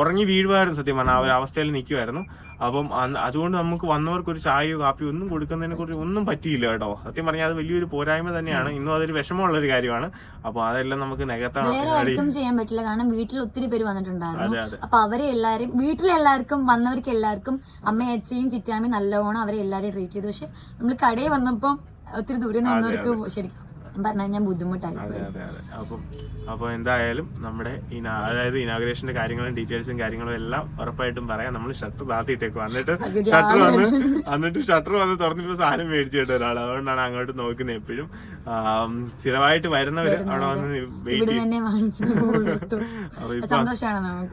ഉറങ്ങി വീഴുമായിരുന്നു സത്യം പറഞ്ഞാൽ ആ ഒരു അവസ്ഥയിൽ നിൽക്കുമായിരുന്നു. അപ്പം അതുകൊണ്ട് നമുക്ക് വന്നവർക്ക് ഒരു ചായയോ കാപ്പിയോ ഒന്നും കൊടുക്കുന്നതിനെ കുറിച്ച് ഒന്നും പറ്റിയില്ല കേട്ടോ. സത്യം പറഞ്ഞാൽ അത് വലിയൊരു പോരായ്മ തന്നെയാണ്. ഇന്നും അതൊരു വിഷമമുള്ള ഒരു കാര്യമാണ്. അപ്പൊ അതെല്ലാം നമുക്ക് നികത്താണ് ചെയ്യാൻ പറ്റില്ല. കാരണം വീട്ടിൽ ഒത്തിരി പേര് വന്നിട്ടുണ്ടായിരുന്നു. അപ്പൊ അവരെ എല്ലാരും വീട്ടിലെല്ലാവർക്കും വന്നവർക്ക് എല്ലാവർക്കും അമ്മ അച്ഛയും ചിറ്റാമയും നല്ലോണം അവരെ എല്ലാരും ട്രീറ്റ് ചെയ്തു. പക്ഷെ നമ്മൾ കടയിൽ വന്നപ്പോ ഒത്തിരി ദൂരെ വന്നവർക്ക് ശരിക്കും പറഞ്ഞു കഴിഞ്ഞാൽ ബുദ്ധിമുട്ടായി അതെ അതെ അതെ. അപ്പം അപ്പോൾ എന്തായാലും നമ്മുടെ ഇന- അതായത് ഇനാഗ്രേഷന്റെ കാര്യങ്ങളും ഡീറ്റെയിൽസും കാര്യങ്ങളും എല്ലാം ഉറപ്പായിട്ടും പറയാം. നമ്മൾ ഷട്ടർ താത്തിയിട്ടേക്കും എന്നിട്ട് ഷട്ടർ വന്ന് എന്നിട്ട് ഷട്ടർ വന്ന് തുറന്നിട്ട് സാധനം മേടിച്ചു കേട്ടോ ഒരാൾ അതുകൊണ്ടാണ് അങ്ങോട്ട് നോക്കുന്നത് എപ്പോഴും. സ്ഥിരമായിട്ട് വരുന്നവര് അവിടെ വന്ന് വെയിറ്റ് ചെയ്യും. ഇപ്പൊ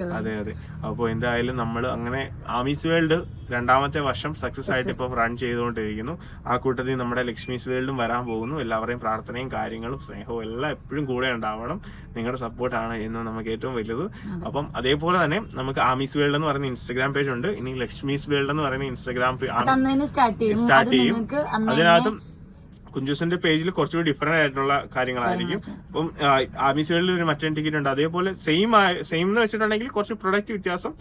അതെ അതെ. അപ്പോൾ എന്തായാലും നമ്മൾ അങ്ങനെ ആമീസ് വേൾഡ് രണ്ടാമത്തെ വർഷം സക്സസ് ആയിട്ട് ഇപ്പോൾ റൺ ചെയ്തുകൊണ്ടിരിക്കുന്നു. ആ കൂട്ടത്തിൽ നമ്മുടെ ലക്ഷ്മീസ് വേൾഡും വരാൻ പോകുന്നു. എല്ലാവരെയും പ്രാർത്ഥനയും കാര്യങ്ങളും സ്നേഹവും എല്ലാം എപ്പോഴും കൂടെ ഉണ്ടാവണം. നിങ്ങളുടെ സപ്പോർട്ടാണ് എന്ന് നമുക്ക് ഏറ്റവും വലുത്. അപ്പം അതേപോലെ തന്നെ നമുക്ക് ആമീസ് വേൾഡ് എന്ന് പറയുന്ന ഇൻസ്റ്റാഗ്രാം പേജ് ഉണ്ട്. ഇനി ലക്ഷ്മീസ് വേൾഡ് എന്ന് പറയുന്ന ഇൻസ്റ്റാഗ്രാം സ്റ്റാർട്ട് ചെയ്യും. അതിനകത്തും കുഞ്ചൂസിന്റെ പേജിൽ കുറച്ചുകൂടി ഡിഫറെന്റ് ആയിട്ടുള്ള കാര്യങ്ങളായിരിക്കും. അപ്പം ആമിസുകളിൽ ഒരു മറ്റേ ടിക്കറ്റ് ഉണ്ട്. അതേപോലെ സെയിം സെയിം എന്ന് വെച്ചിട്ടുണ്ടെങ്കിൽ കുറച്ച് പ്രൊഡക്റ്റ് വ്യത്യാസം.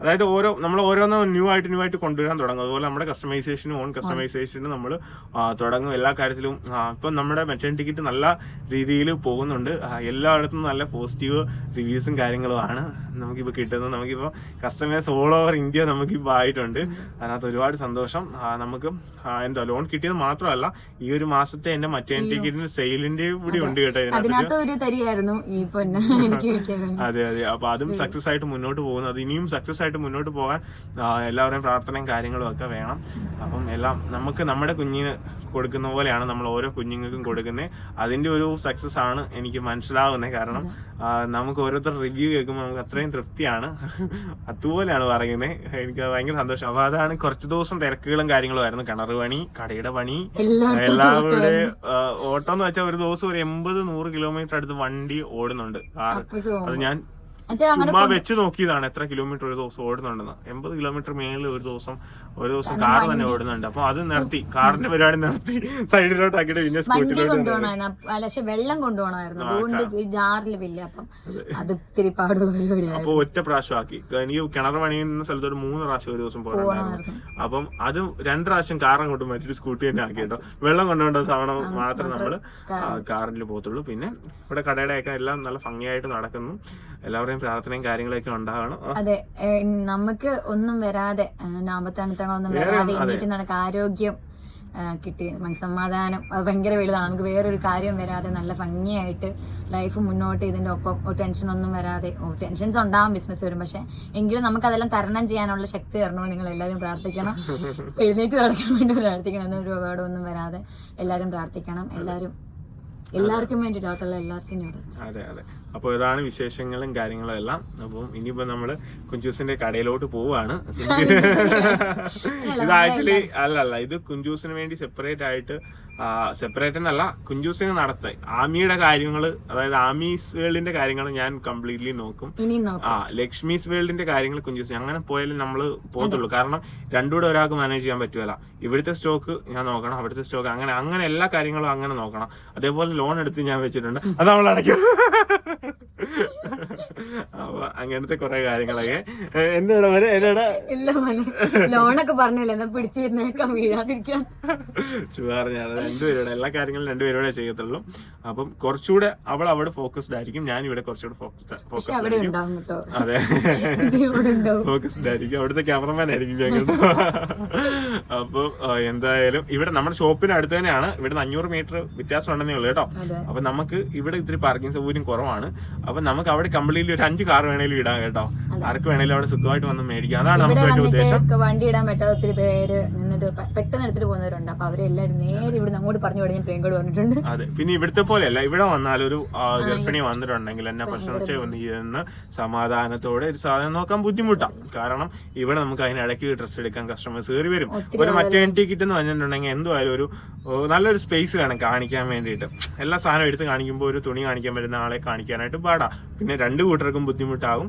അതായത് ഓരോ നമ്മൾ ഓരോന്നും ന്യൂ ആയിട്ട് ന്യൂ ആയിട്ട് കൊണ്ടുവരാൻ തുടങ്ങും. അതുപോലെ നമ്മുടെ കസ്റ്റമൈസേഷനും ഓൺ കസ്റ്റമൈസേഷനും നമ്മൾ തുടങ്ങും. എല്ലാ കാര്യത്തിലും ഇപ്പം നമ്മുടെ മറ്റേ ടിക്കറ്റ് നല്ല രീതിയിൽ പോകുന്നുണ്ട്. എല്ലായിടത്തും നല്ല പോസിറ്റീവ് റിവ്യൂസും കാര്യങ്ങളുമാണ് നമുക്കിപ്പോൾ കിട്ടുന്നത്. നമുക്കിപ്പോൾ കസ്റ്റമേഴ്സ് ഓൾ ഓവർ ഇന്ത്യ നമുക്കിപ്പോൾ ആയിട്ടുണ്ട്. അതിനകത്ത് ഒരുപാട് സന്തോഷം. നമുക്ക് എന്താ ലോൺ കിട്ടിയത് മാത്രമല്ല ഈ ഒരു മാസത്തെ എന്റെ മറ്റേ ടിക്കറ്റിന് സെയിലിന്റെ കൂടി ഉണ്ട് കേട്ടോ ഇതിനകത്ത്. അതിനകത്ത് ഒരു തരിയായിരുന്നു ഈ പൊന്ന് എനിക്ക് അതെ അതെ. അപ്പൊ അതും സക്സസ് ആയിട്ട് മുന്നോട്ട് പോകുന്നു. അത് ഇനിയും സക്സസ് ആയിട്ട് മുന്നോട്ട് പോകാൻ എല്ലാവരുടെയും പ്രാർത്ഥനയും കാര്യങ്ങളും ഒക്കെ വേണം. അപ്പം എല്ലാം നമുക്ക് നമ്മുടെ കുഞ്ഞിന് കൊടുക്കുന്ന പോലെയാണ് നമ്മൾ ഓരോ കുഞ്ഞുങ്ങൾക്കും കൊടുക്കുന്നത്. അതിന്റെ ഒരു സക്സസ് ആണ് എനിക്ക് മനസ്സിലാവുന്നത് കാരണം നമുക്ക് ഓരോരുത്തർ റിവ്യൂ കേൾക്കുമ്പോൾ നമുക്ക് അത്രയും തൃപ്തിയാണ്. അതുപോലെയാണ് പറയുന്നത് എനിക്ക് ഭയങ്കര സന്തോഷം. അപ്പൊ അതാണ് കുറച്ച് ദിവസം തിരക്കുകളും കാര്യങ്ങളും ആയിരുന്നു. കിണർ പണി കടയുടെ പണി എല്ലാവരുടെ ഓട്ടം എന്ന് വെച്ചാൽ ഒരു ദിവസം ഒരു എൺപത് നൂറ് കിലോമീറ്റർ അടുത്ത് വണ്ടി ഓടുന്നുണ്ട് അത് ഞാൻ ചുമ്മാ വെച്ച് നോക്കിയതാണ് എത്ര കിലോമീറ്റർ ഒരു ദിവസം ഓടുന്നുണ്ടെന്ന്. എൺപത് കിലോമീറ്റർ മേളിൽ ഒരു ദിവസം ഒരു ദിവസം കാർ തന്നെ ഓടുന്നുണ്ട്. അപ്പൊ അത് നിർത്തി. കാറിന്റെ പരിപാടി നിർത്തി. സൈഡിലോട്ടാക്കിയിട്ട് പിന്നെ വണ്ടി സ്കൂട്ടിലോട്ട് പക്ഷെ വെള്ളം കൊണ്ടുപോകണമായിരുന്നു. അതുകൊണ്ട് ജാറിൽ അപ്പം അത്. ഇത്തിരി പാടുള്ള അപ്പൊ ഒറ്റ പ്രാവശ്യം ആക്കി എനിക്ക് കിണർ പണിയുന്ന സ്ഥലത്ത് ഒരു മൂന്ന് പ്രാവശ്യം ഒരു ദിവസം പോകണമായിരുന്നു. അപ്പം അത് രണ്ട് പ്രാവശ്യം കാർ അങ്ങോട്ട് മറ്റൊരു സ്കൂട്ടി തന്നെ ആക്കി. കേട്ടോ വെള്ളം കൊണ്ടുപോകേണ്ട തവണ മാത്രം നമ്മൾ കാറിൽ പോകത്തുള്ളൂ. പിന്നെ ഇവിടെ കടയുടെ ഒക്കെ എല്ലാം നല്ല ഭംഗിയായിട്ട് നടക്കുന്നു. എല്ലാവരുടെയും പ്രാർത്ഥനയും കാര്യങ്ങളൊക്കെ ഉണ്ടാകണം ആ, അതെ നമുക്ക് ഒന്നും വരാതെ നാമത്തണുത്തങ്ങളൊന്നും വരാതെ എണ്ണീറ്റ് നടക്കുക ആരോഗ്യം കിട്ടി മനസ്സമാധാനം അത് ഭയങ്കര വലുതാണ്. നമുക്ക് വേറൊരു കാര്യം വരാതെ നല്ല ഭംഗിയായിട്ട് ലൈഫ് മുന്നോട്ട് ഇതിന്റെ ഒപ്പം ടെൻഷൻ ഒന്നും വരാതെ ടെൻഷൻസ് ഉണ്ടാവും ബിസിനസ് വരും. പക്ഷെ എങ്കിലും നമുക്ക് അതെല്ലാം തരണം ചെയ്യാനുള്ള ശക്തി തരണമെന്ന് നിങ്ങൾ എല്ലാവരും പ്രാർത്ഥിക്കണം. എഴുന്നേറ്റ് നടക്കാൻ വേണ്ടി പ്രാർത്ഥിക്കണം. എന്നൊരു ഒന്നും വരാതെ എല്ലാവരും പ്രാർത്ഥിക്കണം. എല്ലാവരും എല്ലാവർക്കും വേണ്ടി ലോകത്തുള്ള എല്ലാവർക്കും ഞാൻ അതെ അതെ. അപ്പോൾ ഇതാണ് വിശേഷങ്ങളും കാര്യങ്ങളും എല്ലാം. അപ്പം ഇനിയിപ്പോ നമ്മൾ കുഞ്ചൂസിന്റെ കടയിലോട്ട് പോവാണ്. ഇത് ആക്ച്വലി അല്ല അല്ല ഇത് കുഞ്ചൂസിന് വേണ്ടി സെപ്പറേറ്റ് ആയിട്ട് സെപ്പറേറ്റ് എന്നല്ല കുഞ്ചൂസിന് നടത്ത. ആമിയുടെ കാര്യങ്ങൾ അതായത് ആമീസ് വേൾഡിന്റെ കാര്യങ്ങൾ ഞാൻ കംപ്ലീറ്റ്ലി നോക്കാം. ആ ലക്ഷ്മീസ് വേൾഡിന്റെ കാര്യങ്ങൾ കുഞ്ചൂസ് അങ്ങനെ പോയാലും നമ്മൾ പോകത്തുള്ളൂ. കാരണം രണ്ടുകൂടെ ഒരാൾക്ക് മാനേജ് ചെയ്യാൻ പറ്റുമല്ല ഇവിടുത്തെ സ്റ്റോക്ക് ഞാൻ നോക്കണം അവിടുത്തെ സ്റ്റോക്ക് അങ്ങനെ അങ്ങനെ എല്ലാ കാര്യങ്ങളും അങ്ങനെ നോക്കണം. അതേപോലെ ലോൺ എടുത്ത് ഞാൻ വെച്ചിട്ടുണ്ട്. അത് നമ്മൾ അടയ്ക്കും. അപ്പൊ അങ്ങനത്തെ കുറെ കാര്യങ്ങളൊക്കെ. എന്റെ എന്നോട് വരെ എന്നോട്? ഇല്ല മോനെ. ലോണൊക്കെ പറഞ്ഞല്ലേ എന്നാ പിടിച്ചു വരുന്നേക്കാൻ വീഴാതിരിക്കാൻ. പറഞ്ഞാൽ രണ്ടുപേരോടെ എല്ലാ കാര്യങ്ങളും രണ്ടുപേരോടെ ചെയ്യത്തുള്ളൂ. അപ്പം കുറച്ചുകൂടെ അവൾ അവിടെ ഫോക്കസ്ഡ് ആയിരിക്കും ഞാൻ ഇവിടെ കുറച്ചുകൂടെ ഫോക്കസ്ഡ് ഫോക്കസ് ഫോക്കസ്ഡ് ആയിരിക്കും. അതെ. ഇവിടെ ഫോക്കസ്ഡ് ആയിരിക്കും. അവിടുത്തെ ക്യാമറമാൻ ആയിരിക്കും ഞങ്ങൾ. അപ്പൊ എന്തായാലും ഇവിടെ നമ്മുടെ ഷോപ്പിന് അടുത്ത് തന്നെയാണ്. ഇവിടുന്ന് അഞ്ഞൂറ് മീറ്റർ വ്യത്യാസം ഉണ്ടെന്നേ ഉള്ളൂ കേട്ടോ. അപ്പൊ നമുക്ക് ഇവിടെ ഇത്തിരി പാർക്കിംഗ് സൗകര്യം കുറവാണ്. അപ്പൊ നമുക്ക് അവിടെ കംപ്ലീറ്റ്ലി ഒരു അഞ്ച് കാർ വേണേലും ഇടാം കേട്ടോ. ആർക്ക് വേണേലും അവിടെ സുഖമായിട്ട് വന്ന് മേടിക്കാം. അതാണ് നമുക്ക് വേണ്ട ഉദ്ദേശം. വണ്ടി ഇടാൻ പറ്റാത്ത ഒത്തിരി പേര് നിന്നിട്ട് പെട്ടെന്ന് എടുത്തിട്ട് പോകുന്നവരുണ്ട്. അപ്പൊ അവരെല്ലാവരും നേരെ ഇവിടെ അങ്ങോട്ട് പറഞ്ഞു വിടാൻ ഞാൻ പ്രിയങ്കോട് പറഞ്ഞിട്ടുണ്ട്. അതെ. പിന്നെ ഇവിടുത്തെ പോലെയല്ല. ഇവിടെ വന്നാൽ ഒരു ഗർഭിണി വന്നിട്ടുണ്ടെങ്കിൽ എന്നെ പ്രശ്നം വന്ന് ഇരുന്ന് സമാധാനത്തോടെ ഒരു സാധനം നോക്കാൻ ബുദ്ധിമുട്ടാണ്. കാരണം ഇവിടെ നമുക്ക് അതിനിടയ്ക്ക് ഡ്രസ്സ് എടുക്കാൻ കസ്റ്റമേഴ്സ് കയറി വരും. ഒരു മറ്റേണിറ്റി കിറ്റ് എന്ന് പറഞ്ഞിട്ടുണ്ടെങ്കിൽ എന്തുമായാലും ഒരു നല്ലൊരു സ്പേസ് വേണം കാണിക്കാൻ വേണ്ടിയിട്ട്. എല്ലാ സാധനവും എടുത്ത് കാണിക്കുമ്പോൾ ഒരു തുണി കാണിക്കാൻ വരുന്ന ആളെ കാണിക്കാനായിട്ട് പാടാ. പിന്നെ രണ്ട് കൂട്ടർക്കും ബുദ്ധിമുട്ടാകും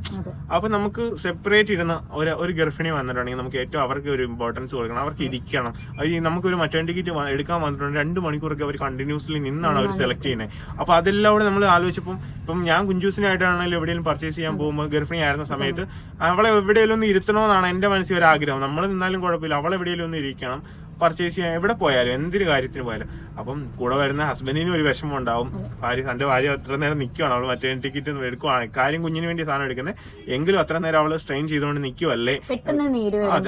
അപ്പൊ നമുക്ക് സെപ്പറേറ്റ് ഇരുന്ന ഒരു ഒരു ഗർഭിണി വന്നിട്ടുണ്ടെങ്കിൽ നമുക്ക് ഏറ്റവും അവർക്ക് ഒരു ഇമ്പോർട്ടൻസ് കൊടുക്കണം. അവർക്ക് ഇരിക്കണം. അത് ഈ നമുക്കൊരു മറ്റേ ടിക്കറ്റ് എടുക്കാൻ വന്നിട്ടുണ്ട്. രണ്ട് മണിക്കൂറൊക്കെ അവർ കണ്ടിന്യൂസ്ലി നിന്നാണ് അവർ സെലക്ട് ചെയ്യുന്നത്. അപ്പൊ അതെല്ലാം കൂടെ നമ്മൾ ആലോചിച്ചപ്പോൾ ഇപ്പം ഞാൻ കുഞ്ചൂസിനായിട്ടാണെങ്കിലും എവിടെയെങ്കിലും പർച്ചേസ് ചെയ്യാൻ പോകുമ്പോൾ ഗർഭിണി ആയിരുന്ന സമയത്ത് അവളെ എവിടെയെങ്കിലും ഒന്ന് ഇരുത്തണമെന്നാണ് എന്റെ മനസ്സിൽ ഒരു ആഗ്രഹം. നമ്മൾ നിന്നാലും കുഴപ്പമില്ല. അവളെ എവിടെയെങ്കിലും ഒന്ന് ഇരിക്കണം. പർച്ചേസ് ചെയ്യാൻ എവിടെ പോയാലും എന്തൊരു കാര്യത്തിന് പോയാലും. അപ്പം കൂടെ വരുന്ന ഹസ്ബൻഡിനും ഒരു വിഷമം ഉണ്ടാവും. ഭാര്യ തന്റെ ഭാര്യ അത്ര നേരം നിൽക്കുവാണ് അവൾ മറ്റേ ടിക്കറ്റ് എടുക്കുവാണ്. കാര്യം കുഞ്ഞിന് വേണ്ടി സാധനം എടുക്കുന്നത്. എങ്കിലും അത്ര നേരം അവൾ സ്ട്രെയിൻ ചെയ്തുകൊണ്ട് നിൽക്കുവല്ലേ പെട്ടെന്ന് നീര് വരും.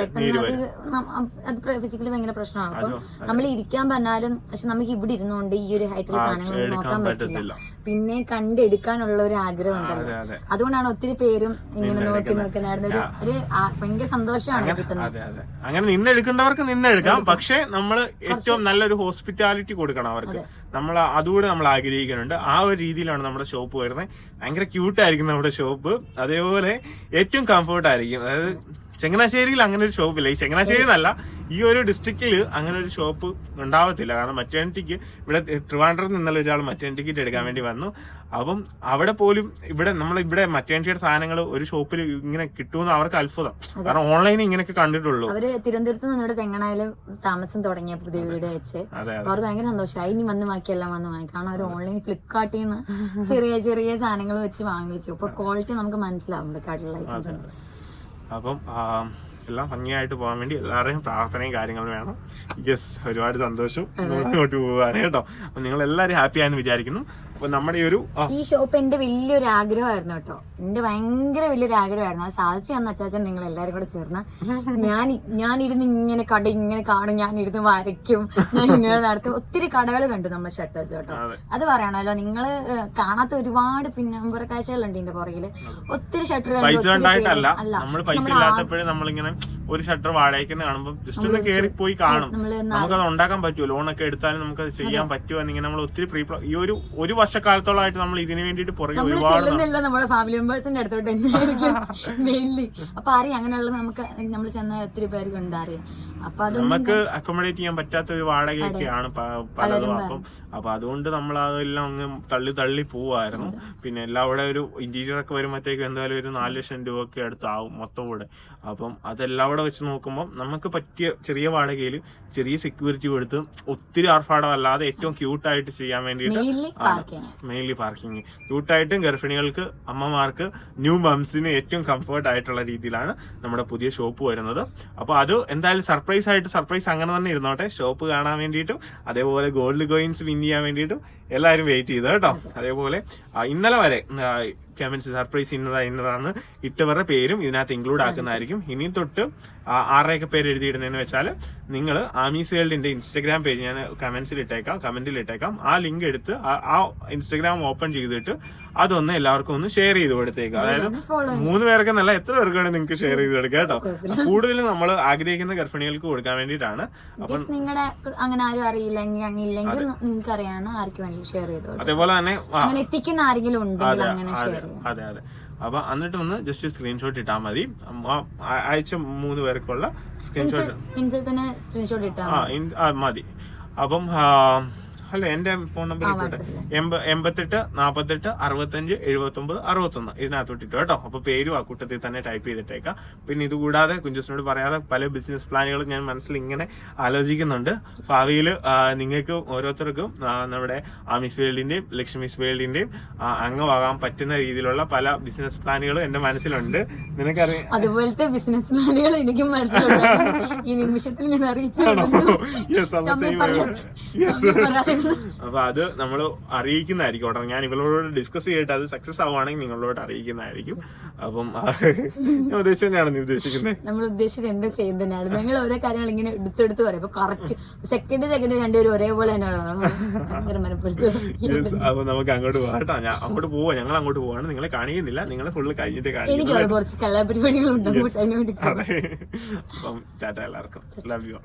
ഫിസിക്കലി ഭയങ്കര പ്രശ്നമാണ്. നമ്മൾ ഇരിക്കാൻ പറഞ്ഞാലും പക്ഷെ നമുക്ക് ഇവിടെ ഇരുന്നുകൊണ്ട് ഈ ഒരു ഹൈറ്റിൽ സാധനങ്ങൾ നോക്കാൻ പറ്റില്ല. പിന്നെ കണ്ടെടുക്കാനുള്ള ഒരു ആഗ്രഹം ഉണ്ടല്ലോ. അതെ അതുകൊണ്ടാണ് ഒത്തിരി പേരും ഇങ്ങനെ നോക്കി നോക്കുന്നായിരുന്നു ഒരു ഒരു ഭയങ്കര സന്തോഷമാണ് കിട്ടുന്നത്. അങ്ങനെ നിന്നെടുക്കേണ്ടവർക്ക് നിന്നെടുക്കാം. പക്ഷെ നമ്മൾ ഏറ്റവും നല്ലൊരു ഹോസ്പിറ്റാലിറ്റി കൊടുക്കണം അവർക്ക്. നമ്മൾ അതുകൂടെ നമ്മൾ ആഗ്രഹിക്കുന്നുണ്ട്. ആ ഒരു രീതിയിലാണ് നമ്മുടെ ഷോപ്പ് വരുന്നത്. ഭയങ്കര ക്യൂട്ടായിരിക്കും നമ്മുടെ ഷോപ്പ് അതേപോലെ ഏറ്റവും കംഫർട്ട് ആയിരിക്കും. അതായത് ചങ്ങനാശ്ശേരിയിൽ അങ്ങനെ ഒരു ഷോപ്പ് ഇല്ല. ഈ ചങ്ങനാശ്ശേരി എന്നല്ല ഈ ഒരു ഡിസ്ട്രിക്റ്റിൽ അങ്ങനെ ഒരു ഷോപ്പ് ഉണ്ടാവത്തില്ല. കാരണം മറ്റേണിറ്റിക്ക് ഇവിടെ ട്രിവാൻഡ്രത്ത് നിന്നുള്ള ഒരാൾ മറ്റേണിറ്റിക്ക് എടുക്കാൻ വേണ്ടി വന്നു. അപ്പം അവിടെ പോലും ഇവിടെ നമ്മൾ ഇവിടെ മറ്റേണിറ്റിയുടെ സാധനങ്ങൾ ഒരു ഷോപ്പിൽ ഇങ്ങനെ കിട്ടുമെന്ന് അവർക്ക് അത്ഭുതം. കാരണം ഓൺലൈനിൽ ഇങ്ങനെയൊക്കെ കണ്ടിട്ടുള്ളൂ. അവർ തിരുവനന്തപുരത്ത് നിന്ന് ഇവിടെ തെങ്ങണയിൽ താമസം തുടങ്ങിയ പുതിയ വീട് വെച്ച്. അവർക്ക് ഭയങ്കര സന്തോഷമായി ഇനി വന്ന് ബാക്കിയെല്ലാം വന്ന് വാങ്ങി. കാരണം അവർ ഓൺലൈൻ ഫ്ലിപ്കാർട്ടിൽ നിന്ന് ചെറിയ ചെറിയ സാധനങ്ങൾ വെച്ച് വാങ്ങിച്ചു അപ്പൊ ക്വാളിറ്റി നമുക്ക് മനസ്സിലാവും ഫ്ലിപ്കാർട്ടിലുള്ള ഐറ്റംസ്. അപ്പം എല്ലാം ഭംഗിയായിട്ട് പോകാൻ വേണ്ടി എല്ലാവരുടെയും പ്രാർത്ഥനയും കാര്യങ്ങളും വേണം. യെസ് ഒരുപാട് സന്തോഷം. ഇങ്ങോട്ട് പോവാണ് കേട്ടോ. അപ്പം നിങ്ങൾ എല്ലാവരും ഹാപ്പി ആയെന്ന് വിചാരിക്കുന്നു. അപ്പൊ നമ്മുടെ ഈ ഒരു ഈ ഷോപ്പ് എന്റെ വലിയൊരു ആഗ്രഹമായിരുന്നു കേട്ടോ. എന്റെ ഭയങ്കര വലിയൊരു ആഗ്രഹമായിരുന്നു. അത് സാധിച്ചു തന്ന അച്ചാച്ചൻ നിങ്ങൾ എല്ലാരും കൂടെ ചേർന്ന്. ഞാൻ ഞാൻ ഇരുന്ന് ഇങ്ങനെ കട ഇങ്ങനെ കാണും. ഞാൻ ഇരുന്ന് വരയ്ക്കും. ഞാൻ ഇങ്ങനെ നടത്തും. ഒത്തിരി കടകൾ കണ്ടു നമ്മൾ ഷട്ടേഴ്സ് കേട്ടോ. അത്. പറയണല്ലോ നിങ്ങൾ ഏഹ്, കാണാത്ത ഒരുപാട് പിന്നമ്പുറ കാഴ്ചകളുണ്ട് ഇതിന്റെ പുറകിൽ. ഒത്തിരി ഷട്ടറുകൾ ഒരു ഷട്ടർ വാടകയ്ക്കുന്ന കാണുമ്പോൾ ജസ്റ്റ് ഒന്ന് കയറി പോയി കാണും. നമുക്ക് അത് ഉണ്ടാക്കാൻ പറ്റുമോ? ലോണൊക്കെ എടുത്താലും അത് ചെയ്യാൻ പറ്റുമോ എന്നിങ്ങനെ നമ്മൾ ഒത്തിരി പ്രീ ഈ ഒരു ഒരു വർഷക്കാലത്തോളമായിട്ട് നമ്മൾ ഇതിനു വേണ്ടിട്ട് പുറകെ നമ്മൾ ഒരുപാട് ചെല്ലുന്നില്ല നമ്മുടെ ഫാമിലി മെമ്പേഴ്സിന്റെ അടുത്തോട്ട് തന്നെയായിരിക്കും. മെയിൻലി അപ്പൊ അറിയാം അങ്ങനെയുള്ള നമുക്ക് നമ്മൾ ചെന്ന ഒത്തിരി പേർക്ക് ഉണ്ട് അറിയാം. അപ്പൊ അത് നമുക്ക് അക്കോമഡേറ്റ് ചെയ്യാൻ പറ്റാത്ത ഒരു വാടകയൊക്കെയാണ് പലതും. അപ്പം അപ്പൊ അതുകൊണ്ട് നമ്മൾ അതെല്ലാം അങ്ങ് തള്ളി തള്ളി പോവായിരുന്നു പിന്നെ എല്ലാം അവിടെ ഒരു ഇന്റീരിയർ ഒക്കെ വരുമ്പോഴത്തേക്കും എന്തായാലും ഒരു നാല് ലക്ഷം രൂപ ഒക്കെ അടുത്താവും മൊത്തം കൂടെ. അപ്പം അതെല്ലാം അവിടെ വെച്ച് നോക്കുമ്പോൾ നമുക്ക് പറ്റിയ ചെറിയ വാടകയിൽ ചെറിയ സെക്യൂരിറ്റി കൊടുത്ത് ഒത്തിരി ആർഭാടമല്ലാതെ ഏറ്റവും ക്യൂട്ടായിട്ട് ചെയ്യാൻ വേണ്ടിയിട്ട് മെയിൻലി പാർക്കിംഗ് ക്യൂട്ടായിട്ടും ഗർഭിണികൾക്ക് അമ്മമാർക്ക് ന്യൂ മംസിന് ഏറ്റവും കംഫർട്ട് ആയിട്ടുള്ള രീതിയിലാണ് നമ്മുടെ പുതിയ ഷോപ്പ് വരുന്നത്. അപ്പോൾ അത് എന്തായാലും സർപ്രൈസ് ആയിട്ട് സർപ്രൈസ് അങ്ങനെ തന്നെ ഇരുന്നോട്ടെ. ഷോപ്പ് കാണാൻ വേണ്ടിയിട്ടും അതേപോലെ ഗോൾഡ് കോയിൻസ് വിൻ ചെയ്യാൻ വേണ്ടിയിട്ടും എല്ലാവരും വെയിറ്റ് ചെയ്തു കേട്ടോ. അതേപോലെ ഇന്നലെ വരെ കമന്റ്സ് സർപ്രൈസ് ഇന്നതാ ഇന്നതാന്ന് ഇട്ടവരുടെ പേരും ഇതിനകത്ത് ഇൻക്ലൂഡ് ആക്കുന്നതായിരിക്കും. ഇനി തൊട്ട് ആരുടെയൊക്കെ പേര് എഴുതിയിടുന്നതെന്ന് വെച്ചാൽ നിങ്ങൾ ആമീസ് വേൾഡിന്റെ ഇൻസ്റ്റഗ്രാം പേജ് ഞാൻ കമന്റ്സിൽ ഇട്ടേക്കാം കമന്റിൽ ഇട്ടേക്കാം. ആ ലിങ്ക് എടുത്ത് ആ ഇൻസ്റ്റഗ്രാം ഓപ്പൺ ചെയ്തിട്ട് അതൊന്ന് എല്ലാവർക്കും ഒന്ന് ഷെയർ ചെയ്ത് കൊടുത്തേക്കുക അതായത് മൂന്ന് പേർക്ക് നല്ല എത്ര പേർക്ക് വേണമെങ്കിൽ നിങ്ങൾക്ക് ഷെയർ ചെയ്ത് കൊടുക്കാം കേട്ടോ. കൂടുതലും നമ്മൾ ആഗ്രഹിക്കുന്ന ഗർഭിണികൾക്ക് കൊടുക്കാൻ വേണ്ടിയിട്ടാണ്. അപ്പം നിങ്ങളുടെ അങ്ങനെ ആരും അറിയില്ലെങ്കിൽ ഇല്ലെങ്കിൽ നിങ്ങൾക്ക് അറിയാവുന്ന ആർക്ക് വേണമെങ്കിലും ഷെയർ ചെയ്തു. അതേപോലെ തന്നെ എത്തിക്കുന്ന ആരെങ്കിലും ഉണ്ടെങ്കിൽ അങ്ങനെ ഷെയർ അതെ ചെയ്യാം. അതെ അതെ. അപ്പൊ എന്നിട്ട് ഒന്ന് ജസ്റ്റ് സ്ക്രീൻഷോട്ട് ഇട്ടാൽ മതി. അയച്ച മൂന്ന് പേർക്കുള്ള സ്ക്രീൻഷോട്ട് സ്ക്രീൻഷോട്ട് ഇട്ടാൽ മതി. അപ്പം അല്ല എന്റെ ഫോൺ നമ്പർ ഇട്ടോട്ടെ. എൺപത്തെട്ട് നാപ്പത്തെട്ട് അറുപത്തഞ്ച് എഴുപത്തി ഒമ്പത് അറുപത്തൊന്ന്. ഇതിനകത്തോട്ട് ഇട്ടോ കേട്ടോ. അപ്പൊ പേരും ആ കൂട്ടത്തിൽ തന്നെ ടൈപ്പ് ചെയ്തിട്ടേക്കാം. പിന്നെ ഇതുകൂടാതെ കുഞ്ചുസിനോട് പറയാതെ പല ബിസിനസ് പ്ലാനുകളും ഞാൻ മനസ്സിൽ ഇങ്ങനെ ആലോചിക്കുന്നുണ്ട്. ഭാവിയിൽ നിങ്ങൾക്ക് ഓരോരുത്തർക്കും ആ, നമ്മുടെ ആമിസ് വേൾഡിന്റെയും ലക്ഷ്മിസ് വേൾഡിന്റെയും ആ, അംഗമാകാൻ പറ്റുന്ന രീതിയിലുള്ള പല ബിസിനസ് പ്ലാനുകളും എന്റെ മനസ്സിലുണ്ട്. നിനക്കറിയാം അതുപോലത്തെ ബിസിനസ് പ്ലാനുകൾ എനിക്കും മനസ്സിലുണ്ട്. ഈ നിമിഷത്തിൽ ഞാൻ അറിയിച്ചു അപ്പൊ അത് നമ്മൾ അറിയിക്കുന്നതായിരിക്കും. ഉടനെ ഞാൻ ഇവളോട് ഡിസ്കസ് ചെയ്തിട്ട് അത് സക്സസ് ആവുകയാണെങ്കിൽ നിങ്ങളോട് അറിയിക്കുന്നതായിരിക്കും. അപ്പം ഞാൻ ഉദ്ദേശിച്ചത് തന്നെയാണ് നീ ഉദ്ദേശിക്കുന്നത് നമ്മൾ ഉദ്ദേശിച്ചത് രണ്ടും സെയിം തന്നെയാണ്. നിങ്ങൾ ഓരോ കാര്യങ്ങൾ ഇങ്ങനെ എടുത്തെടുത്ത് പറയും. അപ്പൊ കറക്റ്റ് സെക്കൻഡ് സെക്കൻഡ് രണ്ടുപേരും ഒരേപോലെ തന്നെയാണ്? അപ്പൊ നമുക്ക് അങ്ങോട്ട് പോകട്ടോ ഞാൻ അങ്ങോട്ട് പോവാ. ഞങ്ങൾ അങ്ങോട്ട് പോവാണ്. നിങ്ങളെ കാണിക്കുന്നില്ല. നിങ്ങളെ ഫുള്ള് കഴിഞ്ഞിട്ട് എനിക്ക് കാണിക്കുന്നു അവിടെ കുറച്ച് കലാപരിപാടികളുണ്ട്. അപ്പം ടാറ്റ എല്ലാവർക്കും. Love you